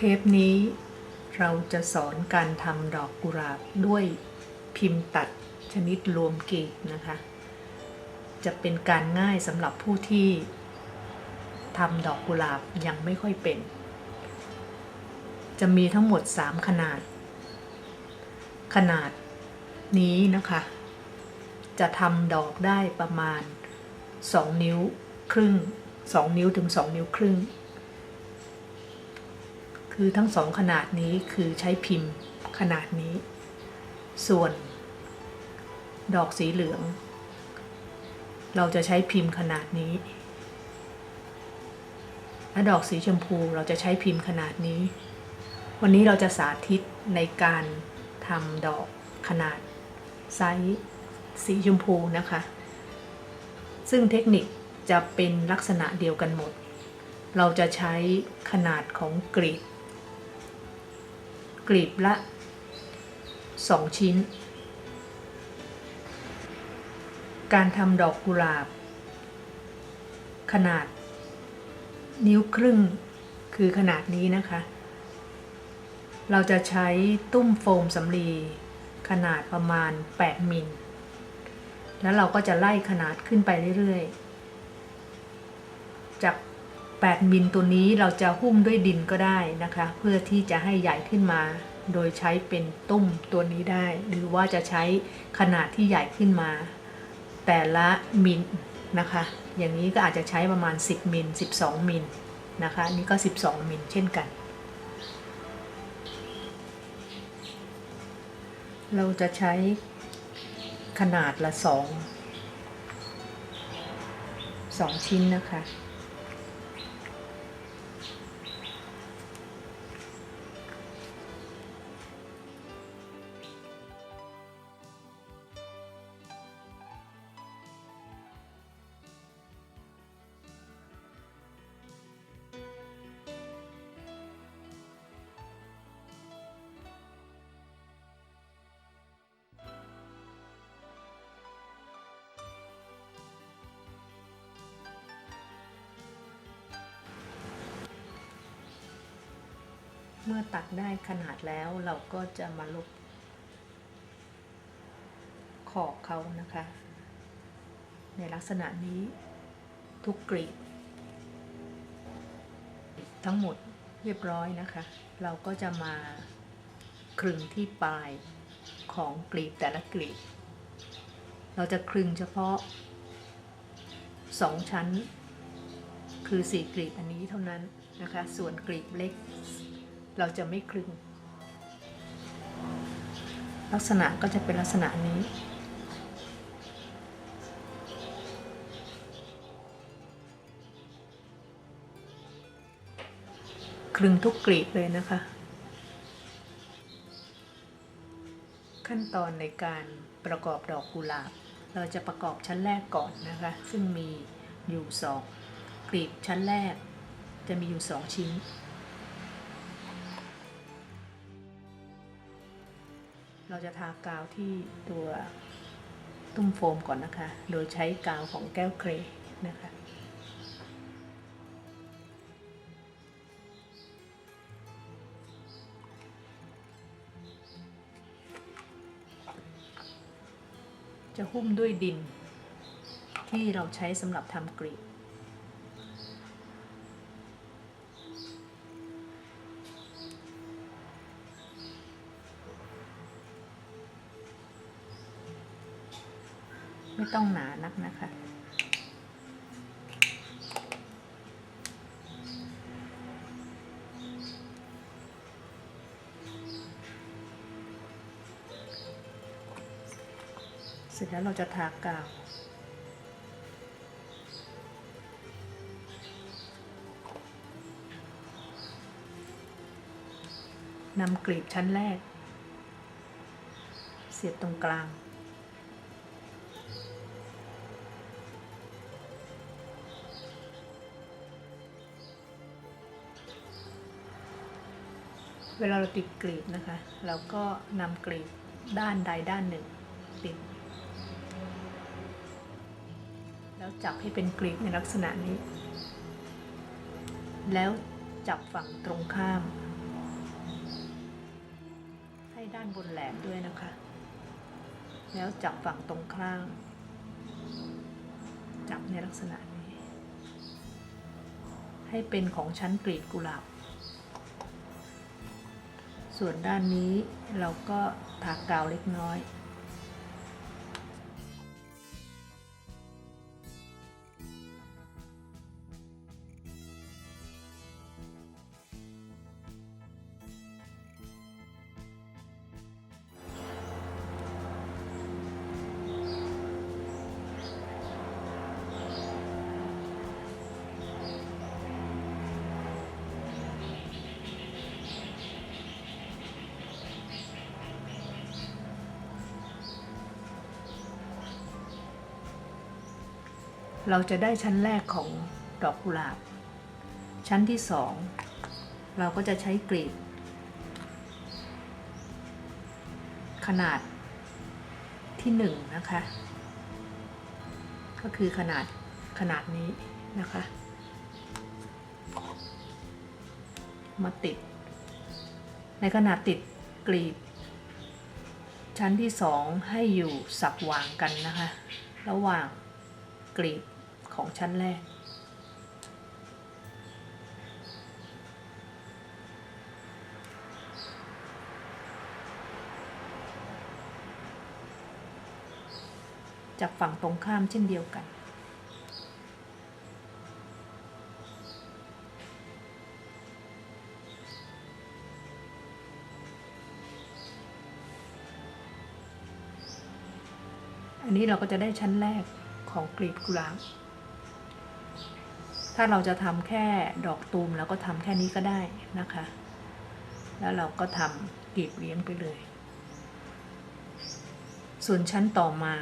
เทปนี้ เราจะสอนการทำดอกกุหลาบด้วยพิมพ์ตัดชนิดรวมกลีบนะคะ จะเป็นการง่ายสำหรับผู้ที่ทำดอกกุหลาบยังไม่ค่อยเป็น จะมีทั้งหมด 3 ขนาด ขนาดนี้นะคะ จะทำดอกได้ประมาณ 2 นิ้วครึ่ง 2 นิ้วถึง 2 นิ้วครึ่ง คือทั้งสองขนาดนี้คือใช้พิมพ์ขนาดนี้ ส่วน ดอกสีเหลือง เราจะใช้พิมพ์ขนาดนี้ และดอกสีชมพูเราจะใช้พิมพ์ขนาดนี้ วันนี้เราจะสาธิตในการทำดอกขนาดไซส์สีชมพูนะคะ ซึ่งเทคนิคจะเป็นลักษณะเดียวกันหมด เราจะใช้ขนาดของกรีบ กลีบละ 2 ชิ้น การทำดอกกุหลาบ ขนาด นิ้วครึ่งคือขนาดนี้นะคะ เราจะใช้ตุ้มโฟมสำลีขนาดประมาณ 8 มิล แล้วเราก็จะไล่ขนาดขึ้นไปเรื่อยๆ จาก 8 มิลตัวนี้เราจะหุ้มด้วยดินก็ได้นะคะ เพื่อที่จะให้ใหญ่ขึ้นมา โดยใช้เป็นตุ้มตัวนี้ได้ หรือว่าจะใช้ขนาดที่ใหญ่ขึ้นมา แต่ละมิลนะคะ อย่างนี้ก็อาจจะใช้ประมาณ 10 มิล 12 มิลนะคะนี่ก็ 12 มิลเช่นกัน เราจะใช้ขนาดละ 2 2 ชิ้นนะคะ เมื่อตัดได้ขนาดแล้วเราก็จะมาลบขอบเขานะคะ ในลักษณะนี้ทุกกรีบทั้งหมดเรียบร้อยนะคะ เราก็จะมาคลึงที่ปลายของกลีบแต่ละกลีบ เราจะคลึงเฉพาะสองชั้น คือสี่กลีบอันนี้เท่านั้นนะคะ ส่วนกลีบเล็ก เราจะไม่คลึง ลักษณะก็จะเป็นลักษณะนี้ คลึงทุกกลีบเลยนะคะ ขั้นตอนในการประกอบดอกกุหลาบ เราจะประกอบชั้นแรกก่อนนะคะ ซึ่งมีอยู่สองกลีบชั้นแรกจะมีอยู่สองชิ้น เราจะทากาวที่ตัวตุ้มโฟมก่อนนะคะ โดยใช้กาวของแก้วเครนะคะจะหุ้มด้วยดิน ที่เราใช้สำหรับทำกรีบ ไม่ต้องหนานักนะคะ เสร็จแล้วเราจะทากาวนำกลีบชั้นแรก เสียบตรงกลาง เวลาเราติดกลีบนะคะ เราก็นำกลีบด้านใดด้านหนึ่งติด แล้วจับให้เป็นกลีบในลักษณะนี้ แล้วจับฝั่งตรงข้าม ให้ด้านบนแหลมด้วยนะคะ แล้วจับฝั่งตรงข้างจับในลักษณะนี้ ให้เป็นของชั้นกลีบกุหลาบ ส่วนด้านนี้เราก็ทากาวเล็กน้อย เราจะได้ชั้นแรกของดอกกุหลาบ ชั้นที่สองเราก็จะใช้กลีบ ขนาดที่หนึ่งนะคะ ก็คือขนาดขนาดนี้นะคะ มาติด ในขนาดติดกลีบ ชั้นที่สองให้อยู่สับวางกันนะคะ ระหว่างกลีบ ของชั้นแรก จากฝั่งตรงข้ามเช่นเดียวกันอันนี้เราก็จะได้ชั้นแรกของกลีบกุหลาบ ถ้าเราจะทำแค่ดอกตูมเราก็ทำแค่นี้ก็ได้นะคะ แล้วเราก็ทำกลีบเลี้ยงไปเลย ส่วนชั้นต่อมา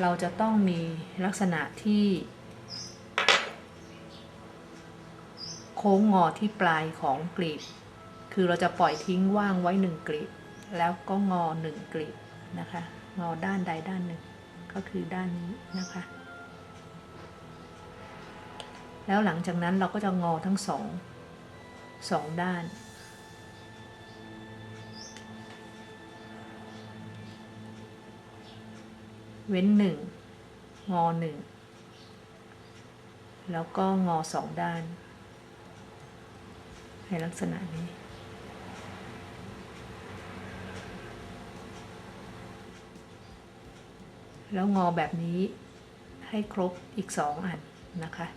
เราจะต้องมีลักษณะที่ โค้งงอที่ปลายของกลีบ คือเราจะปล่อยทิ้งว่างไว้หนึ่งกลีบ แล้วก็งอหนึ่งกลีบนะคะ งอด้านใดด้านหนึ่ง ก็คือด้านนี้นะคะ แล้วหลังจากนั้นเราก็จะงอทั้งสองสองด้าน เว้นหนึ่งงอหนึ่งแล้วก็งอสองด้าน ในลักษณะนี้ แล้วงอแบบนี้ให้ครบอีกสองอันนะคะ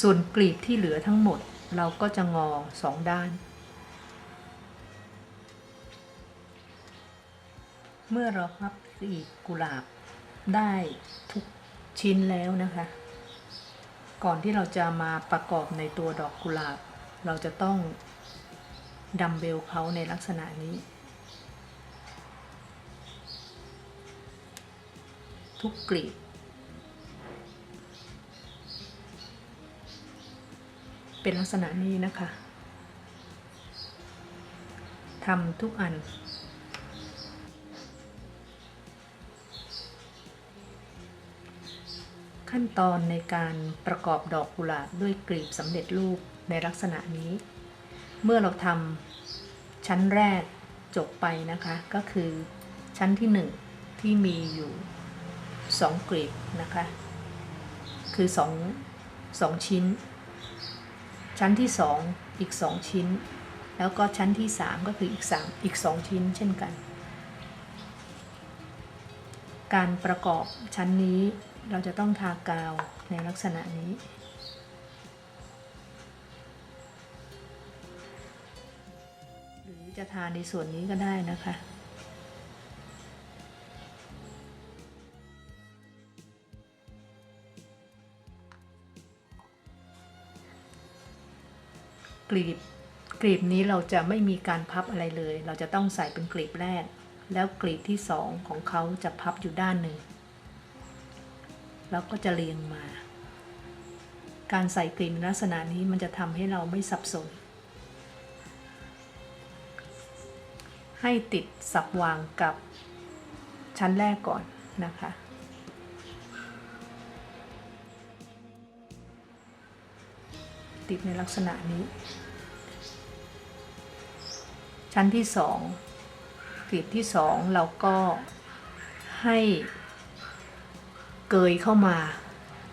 ส่วนกลีบที่เหลือทั้งหมดเราก็จะงอสองด้าน เมื่อเราพับกลีบกุหลาบได้ทุกชิ้นแล้วนะคะ ก่อนที่เราจะมาประกอบในตัวดอกกุหลาบ เราจะต้องดัมเบลเขาในลักษณะนี้ ทุกกลีบ เป็นลักษณะนี้นะคะทำทุกอัน ขั้นตอนในการประกอบดอกกุหลาบด้วยกลีบสำเร็จรูปในลักษณะนี้ เมื่อเราทำชั้นแรกจบไปนะคะ ก็คือชั้นที่หนึ่งที่มีอยู่สองกลีบนะคะ คือสองสองชิ้น ชั้นที่สองอีกสองชิ้น แล้วก็ชั้นที่สามก็คืออีกสามอีกสองชิ้นเช่นกัน การประกอบชั้นนี้เราจะต้องทากาวในลักษณะนี้ หรือจะทาในส่วนนี้ก็ได้นะคะ กลีบกลีบนี้เราจะไม่มีการพับอะไรเลย เราจะต้องใส่เป็นกลีบแรก แล้วกลีบที่สองของเขาจะพับอยู่ด้านหนึ่ง แล้วก็จะเรียงมา การใส่กลีบลักษณะนี้มันจะทำให้เราไม่สับสน ให้ติดสับวางกับชั้นแรกก่อนนะคะ ติดในลักษณะนี้ ชั้นที่สองกรีดที่สองเราก็ให้เกยเข้ามา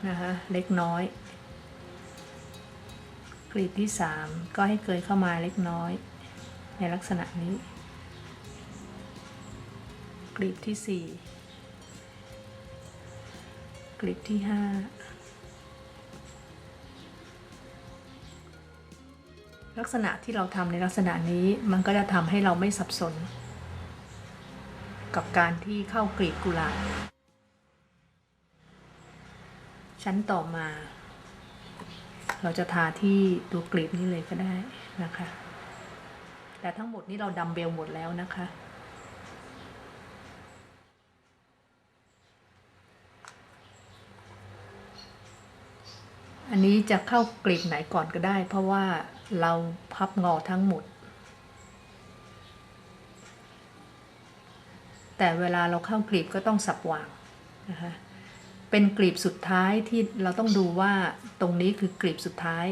นะคะเล็กน้อยกรีดที่สามก็ให้เกยเข้ามาเล็กน้อย ในลักษณะนี้ กรีดที่สี่กรีดที่ห้า ลักษณะที่เราทำในลักษณะนี้มันก็จะทำให้เราไม่สับสน กับการที่เข้ากลีบกุหลาบชั้นต่อมา เราจะทาที่ตัวกลีบนี้เลยก็ได้นะคะ แต่ทั้งหมดนี้เราดัมเบลหมดแล้วนะคะ อันนี้จะเข้ากลีบไหนก่อนก็ได้ เพราะว่า เราพับงอทั้งหมด แต่เวลาเราเข้ากลีบก็ต้องสับวางนะคะเป็นกลีบสุดท้ายที่เราต้องดูว่าตรงนี้คือกลีบสุดท้าย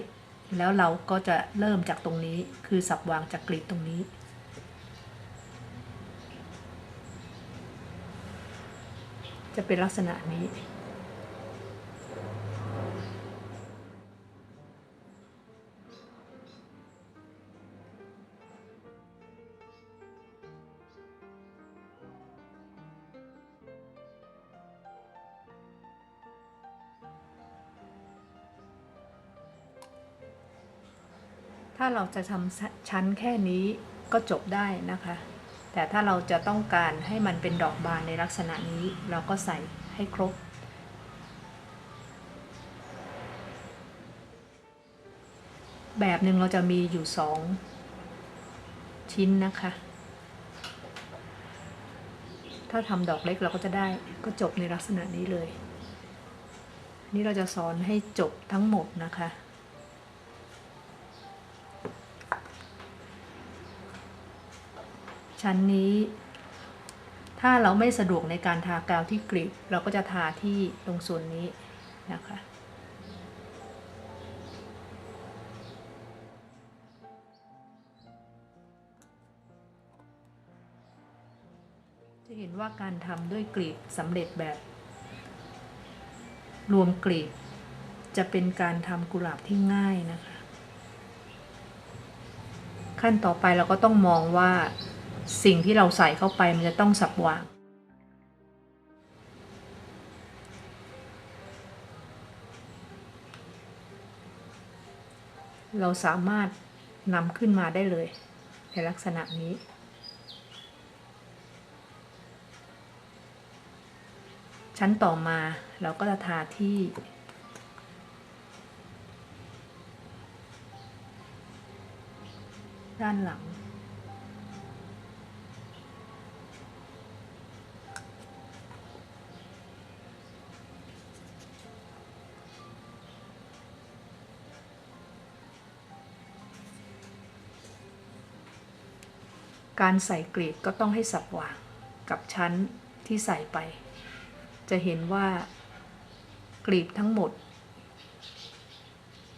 แล้วเราก็จะเริ่มจากตรงนี้คือสับวางจากกลีบตรงนี้ จะเป็นลักษณะนี้ เราจะทำชั้นแค่นี้ก็จบได้นะคะ แต่ถ้าเราจะต้องการให้มันเป็นดอกบานในลักษณะนี้ เราก็ใส่ให้ครบ แบบหนึ่งเราจะมีอยู่สองชิ้นนะคะ ถ้าทำดอกเล็กเราก็จะได้ก็จบในลักษณะนี้เลย นี่เราจะสอนให้จบทั้งหมดนะคะ ชั้นนี้ ถ้าเราไม่สะดวกในการทากาวที่กริบเราก็จะทาที่ตรงส่วนนี้นะคะจะเห็นว่าการทำด้วยกลีบสำเร็จแบบ รวมกลีบจะเป็นการทำกุหลาบที่ง่ายนะคะ ขั้นต่อไปเราก็ต้องมองว่า สิ่งที่เราใส่เข้าไปมันจะต้องสับวาง เราสามารถนำขึ้นมาได้เลยในลักษณะนี้ชั้นต่อมาเราก็จะทาที่ ด้านหลัง การใส่กรีดก็ต้องให้สับว่างกับชั้นที่ใส่ไป จะเห็นว่ากรีบทั้งหมด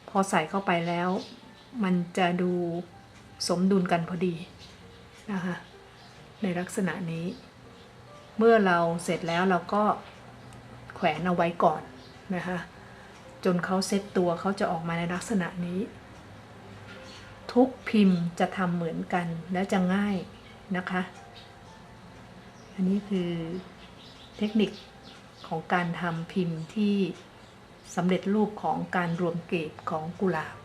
พอใส่เข้าไปแล้ว มันจะดูสมดุลกันพอดีนะคะในลักษณะนี้ เมื่อเราเสร็จแล้วเราก็แขวนเอาไว้ก่อนนะคะจนเขาเซ็ตตัวเขาจะออกมาในลักษณะนี้ ทุกพิมพ์จะทำเหมือนกันและจะง่ายนะคะ อันนี้คือเทคนิคของการทำพิมพ์ที่สำเร็จรูปของการรวมเกรดของกุหลาบ